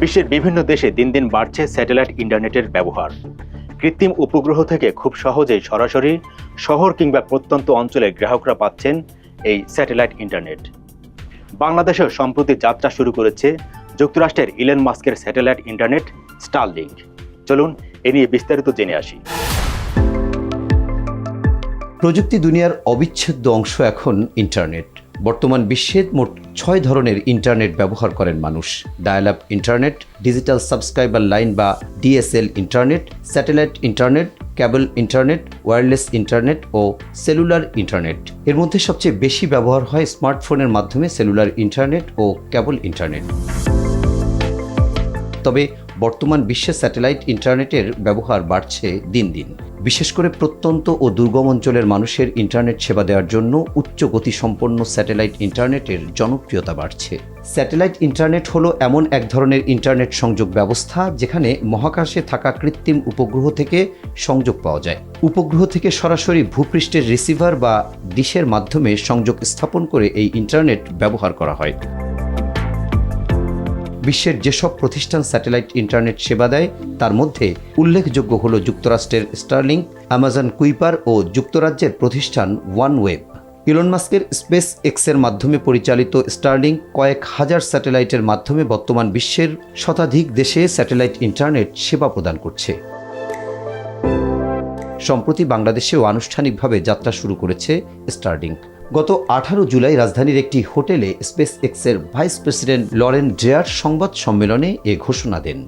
বিশ্বের বিভিন্ন দেশে দিন দিন বাড়ছে স্যাটেলাইট ইন্টারনেটের ব্যবহার। কৃত্রিম উপগ্রহ থেকে খুব সহজেই সরাসরি শহর কিংবা প্রত্যন্ত অঞ্চলের গ্রাহকরা পাচ্ছেন এই স্যাটেলাইট ইন্টারনেট। বাংলাদেশেও সম্প্রতি যাত্রা শুরু করেছে যুক্তরাষ্ট্রের ইলেন মাস্কের স্যাটেলাইট ইন্টারনেট স্টারলিংক। চলুন, এ নিয়ে বিস্তারিত জেনে আসি। প্রযুক্তি দুনিয়ার অবিচ্ছেদ্য অংশ এখন ইন্টারনেট। বর্তমান বিশ্বে মোট ছয় ধরনের ইন্টারনেট ব্যবহার করেন মানুষ। Dial up internet, digital subscriber line বা DSL internet, satellite internet, cable internet wireless internet ও সেলুলার ইন্টারনেট। এর মধ্যে সবচেয়ে বেশি ব্যবহার হয় স্মার্টফোনের মাধ্যমে সেলুলার ইন্টারনেট ও ক্যাবল ইন্টারনেট। তবে বর্তমান বিশ্বে স্যাটেলাইট ইন্টারনেটের ব্যবহার বাড়ছে দিন দিন। বিশেষ করে প্রত্যন্ত ও দুর্গম অঞ্চলের মানুষের ইন্টারনেট সেবা দেওয়ার জন্য উচ্চ গতিসম্পন্ন স্যাটেলাইট ইন্টারনেটের জনপ্রিয়তা বাড়ছে। স্যাটেলাইট ইন্টারনেট হলো এমন এক ধরনের ইন্টারনেট সংযোগ ব্যবস্থা যেখানে মহাকাশে থাকা কৃত্রিম উপগ্রহ থেকে সংযোগ পাওয়া যায়। উপগ্রহ থেকে সরাসরি ভূপৃষ্ঠের রিসিভার বা ডিশের মাধ্যমে সংযোগ স্থাপন করে এই ইন্টারনেট ব্যবহার করা হয়। বিশ্বের যেসব প্রতিষ্ঠান স্যাটেলাইট ইন্টারনেট সেবা দেয়, তার মধ্যে উল্লেখযোগ্য হল যুক্তরাষ্ট্রের স্টারলিংক, অ্যামাজন কুইপার ও যুক্তরাজ্যের প্রতিষ্ঠান ওয়ান ওয়েব ইলন মাস্কের স্পেস এক্সের মাধ্যমে পরিচালিত স্টার্লিং কয়েক হাজার স্যাটেলাইটের মাধ্যমে বর্তমান বিশ্বের শতাধিক দেশে স্যাটেলাইট ইন্টারনেট সেবা প্রদান করছে। সম্প্রতি বাংলাদেশেও আনুষ্ঠানিকভাবে যাত্রা শুরু করেছে স্টারলিংক। গত আঠারো জুলাই রাজধানীর একটি হোটেলে স্পেস এক্সের ভাইস প্রেসিডেন্ট লরেন ড্রেয়ার সংবাদ সম্মেলনে এ ঘোষণা দেন।